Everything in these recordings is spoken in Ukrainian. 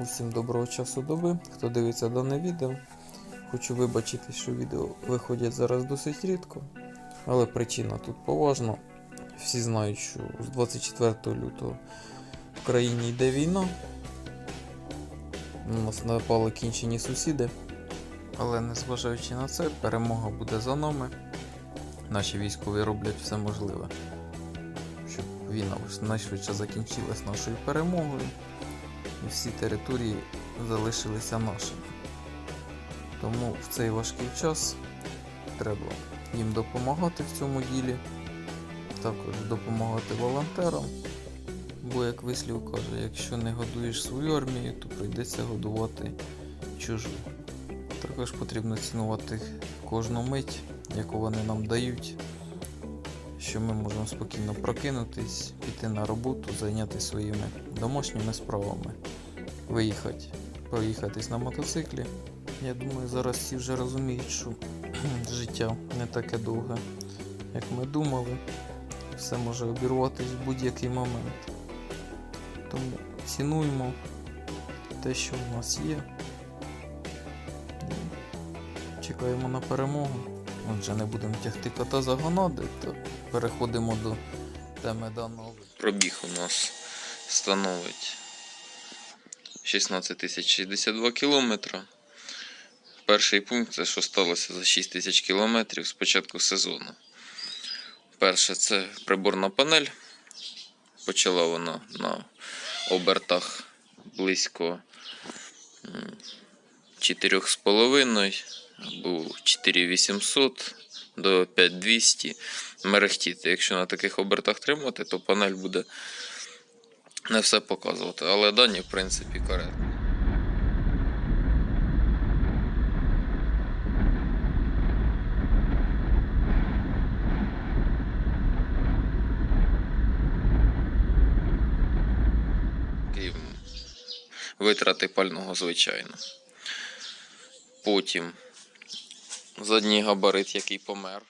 Усім доброго часу доби, хто дивиться дане відео. Хочу вибачити, що відео виходять зараз досить рідко, але причина тут поважна. Всі знають, що з 24 лютого в країні йде війна. На нас напали кінчені сусіди. Але незважаючи на це, перемога буде за нами. Наші військові роблять все можливе, щоб війна найшвидше закінчилась нашою перемогою і всі території залишилися нашими. Тому в цей важкий час треба їм допомагати в цьому ділі, також допомагати волонтерам. Бо, як вислів каже, якщо не годуєш свою армію, то прийдеться годувати чужу. Також потрібно цінувати кожну мить, яку вони нам дають, що ми можемо спокійно прокинутись, піти на роботу, зайнятися своїми домашніми справами, виїхати, проїхатись на мотоциклі. Я думаю, зараз всі вже розуміють, що життя не таке довге, як ми думали. Все може обірватися в будь-який момент. Тому цінуємо те, що в нас є. Чекаємо на перемогу. Отже, не будемо тягти кота за гонади, то переходимо до теми даного. Пробіг у нас становить 16 062 кілометра. Перший пункт це що сталося за 6 тисяч кілометрів з початку сезону. Перше це приборна панель. Почала вона на обертах близько 4,5 або 4800 до 5200 мерехтіти. Якщо на таких обертах тримати, то панель буде не все показувати. Але дані, в принципі, коректні. Витрати пального, звичайно. Потім задній габарит, який помер.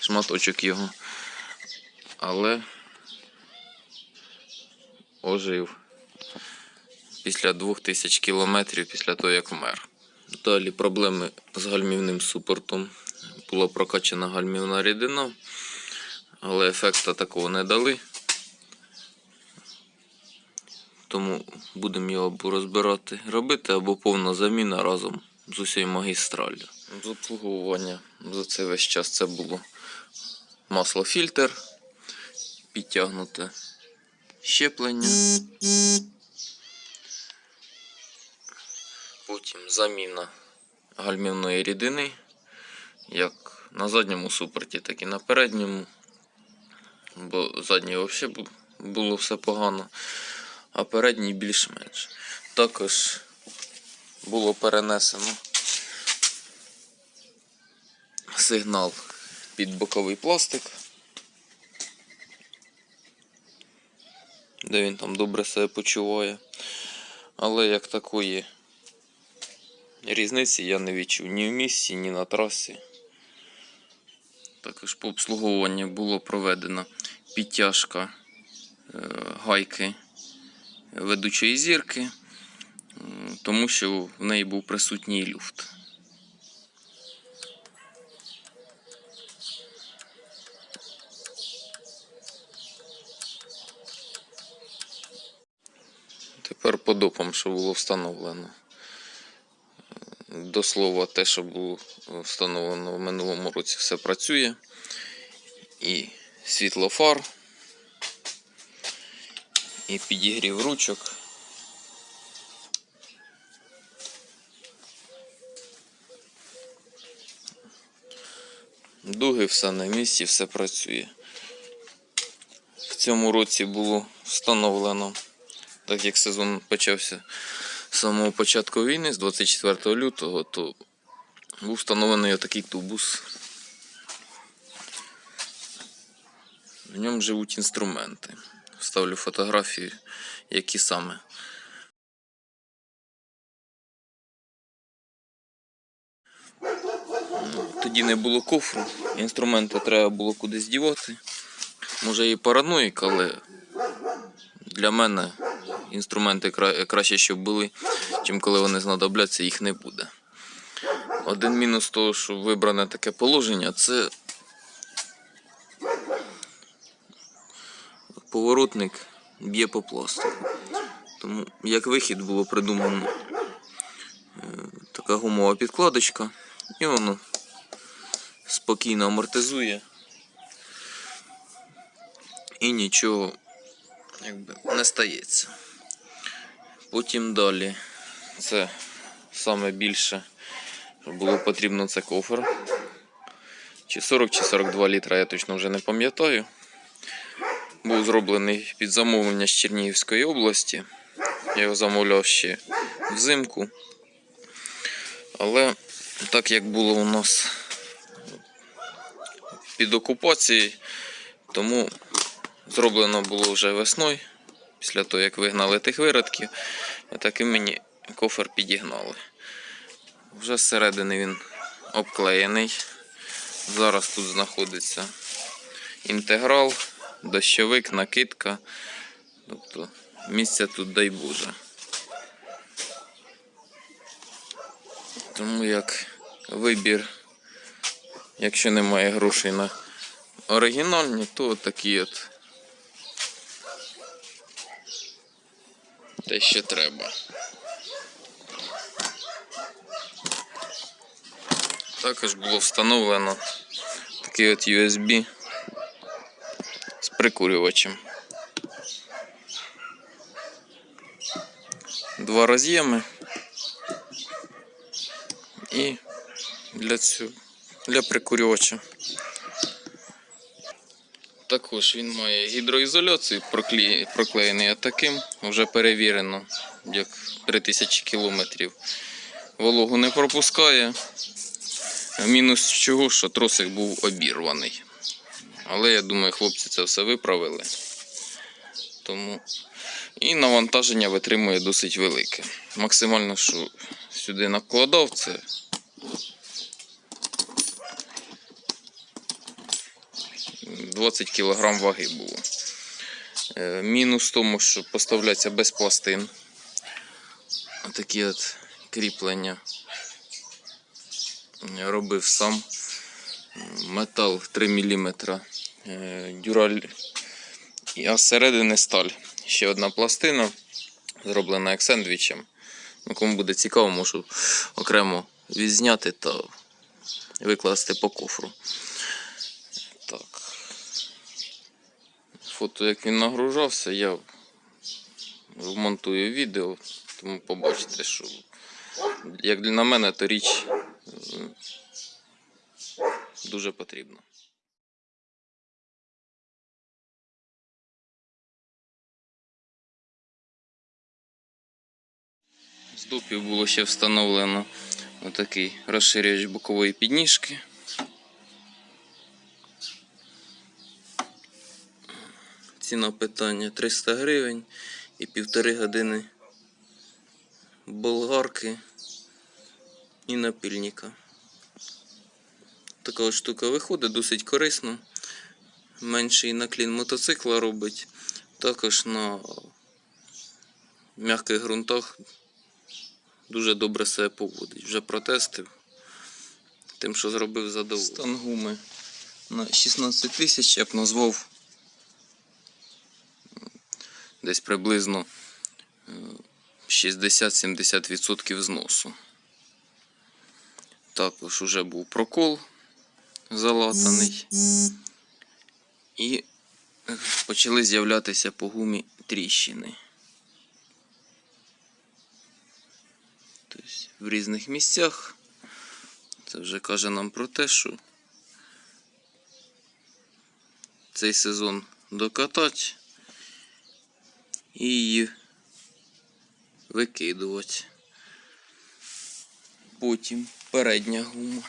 Шматочок його. Але ожив після 2000 кілометрів після того, як вмер. Далі проблеми з гальмівним супортом. Була прокачана гальмівна рідина, але ефекта такого не дали. Тому будемо його або розбирати, робити, або повна заміна разом з усією магістраллю. З обслуговування за цей весь час це було маслофільтр, підтягнуте щеплення. Потім заміна гальмівної рідини, як на задньому супорті, так і на передньому. Бо задній взагалі було все погано, а передній більш-менш. Також було перенесено сигнал під боковий пластик, де він там добре себе почуває. Але як такої різниці я не відчув ні в місті, ні на трасі. Також по обслуговуванню було проведено підтяжка е, гайки ведучої зірки, тому що в неї був присутній люфт. Тепер по допам, що було встановлено. До слова, те, що було встановлено в минулому році, все працює. І світло фар, і підігрів ручок. Дуги все на місці, все працює. В цьому році було встановлено так як сезон почався з самого початку війни, з 24 лютого, то був встановлений отакий тубус. В ньому живуть інструменти. Вставлю фотографії, які саме. Тоді не було кофру, інструменти треба було кудись дівати. Може і параноїк, але для мене інструменти краще, щоб були, чим коли вони знадобляться, їх не буде. Один мінус того, що вибране таке положення, це поворотник б'є по пластику. Тому як вихід було придумано е, така гумова підкладочка, і воно спокійно амортизує. І нічого якби, не стається. Потім далі. Це саме більше було потрібно це кофер. Чи 40, чи 42 літра, я точно вже не пам'ятаю. Був зроблений під замовлення з Чернігівської області. Я його замовляв ще взимку. Але так як було у нас під окупацією, тому зроблено було вже весною, після того, як вигнали тих виродків, так і мені кофер підігнали. Вже зсередини він обклеєний. Зараз тут знаходиться інтеграл, дощовик, накидка. Тобто місця тут дай Боже. Тому як вибір, якщо немає грошей на оригінальні, то такі от те, що треба. Також було встановлено такий от USB з прикурювачем. Два роз'єми і для цього для прикурювача. Також він має гідроізоляцію, прокле- проклеєний таким, вже перевірено, як 3000 кілометрів. Вологу не пропускає. Мінус чого, що тросик був обірваний. Але я думаю, хлопці це все виправили. Тому і навантаження витримує досить велике. Максимально, що сюди накладав, це 20 кг ваги було. Е, Мінус в тому, що поставляється без пластин. Отакі от кріплення робив сам. Метал 3 мм. Дюраль. А зсередини сталь. Ще одна пластина, зроблена як сендвічем. Ну, кому буде цікаво, можу окремо відзняти та викласти по кофру. Фото, як він нагружався, я вмонтую відео, тому побачите, що як на мене, то річ е, дуже потрібна. З допів було ще встановлено отакий розширювач бокової підніжки. Ціна питання 300 гривень і півтори години болгарки і напільника. Така от штука виходить досить корисно. Менший наклін мотоцикла робить. Також на м'яких ґрунтах дуже добре себе поводить. Вже протестив. Тим, що зробив задоволення. Стан гуми на 16 тисяч я б назвав десь приблизно е, 60-70% зносу. Також уже був прокол залатаний. І е, почали з'являтися по гумі тріщини. Тобто в різних місцях. Це вже каже нам про те, що цей сезон докатати і її викидувати. Потім передня гума.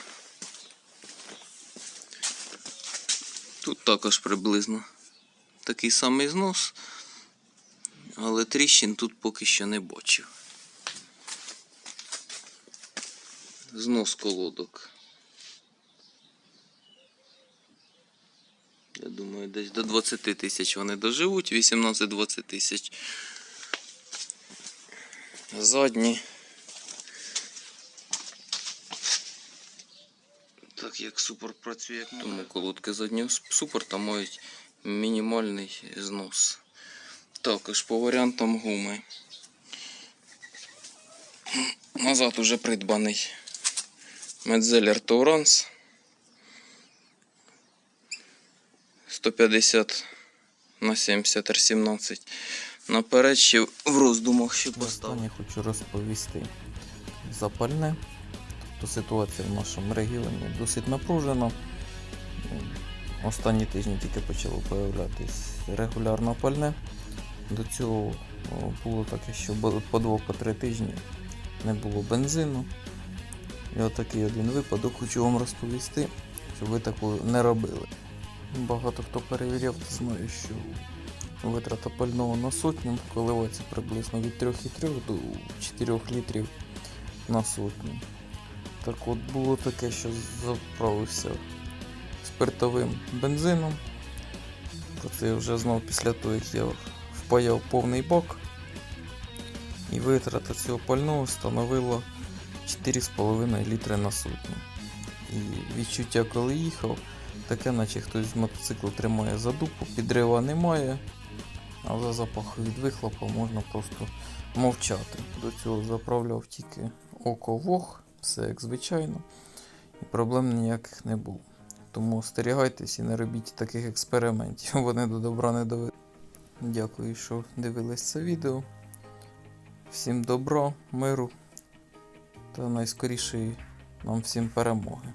Тут також приблизно такий самий знос, але тріщин тут поки що не бачив. Знос колодок. Я думаю, десь до 20 тисяч вони доживуть, 18-20 тисяч. задні. Так як супер працює, як тому колодки заднього супорта мають мінімальний знос. Також по варіантам гуми. Назад уже придбаний Медзелер Тауранс 150 на 70 R17. Наперед ще в роздумах ще поставив. Останнє хочу розповісти запальне. Тобто ситуація в нашому регіоні досить напружена. Останні тижні тільки почало появлятись регулярно пальне. До цього було таке, що по 2-3 тижні не було бензину. І отакий один випадок хочу вам розповісти, щоб ви такого не робили. Багато хто перевіряв, то знає, що витрата пального на сотню коливається приблизно від 3,3 до 4 літрів на сотню. Так от було таке, що заправився спиртовим бензином. Про я вже знав після того, як я впаяв повний бак. І витрата цього пального становила 4,5 літри на сотню. І відчуття, коли їхав, таке, наче хтось з мотоцикла тримає за дупу, підрива немає, а за запаху від вихлопа можна просто мовчати. До цього заправляв тільки око вог, все як звичайно, і проблем ніяких не було. Тому остерігайтесь і не робіть таких експериментів, вони до добра не доведуть. Дякую, що дивились це відео. Всім добра, миру та найскорішої нам всім перемоги.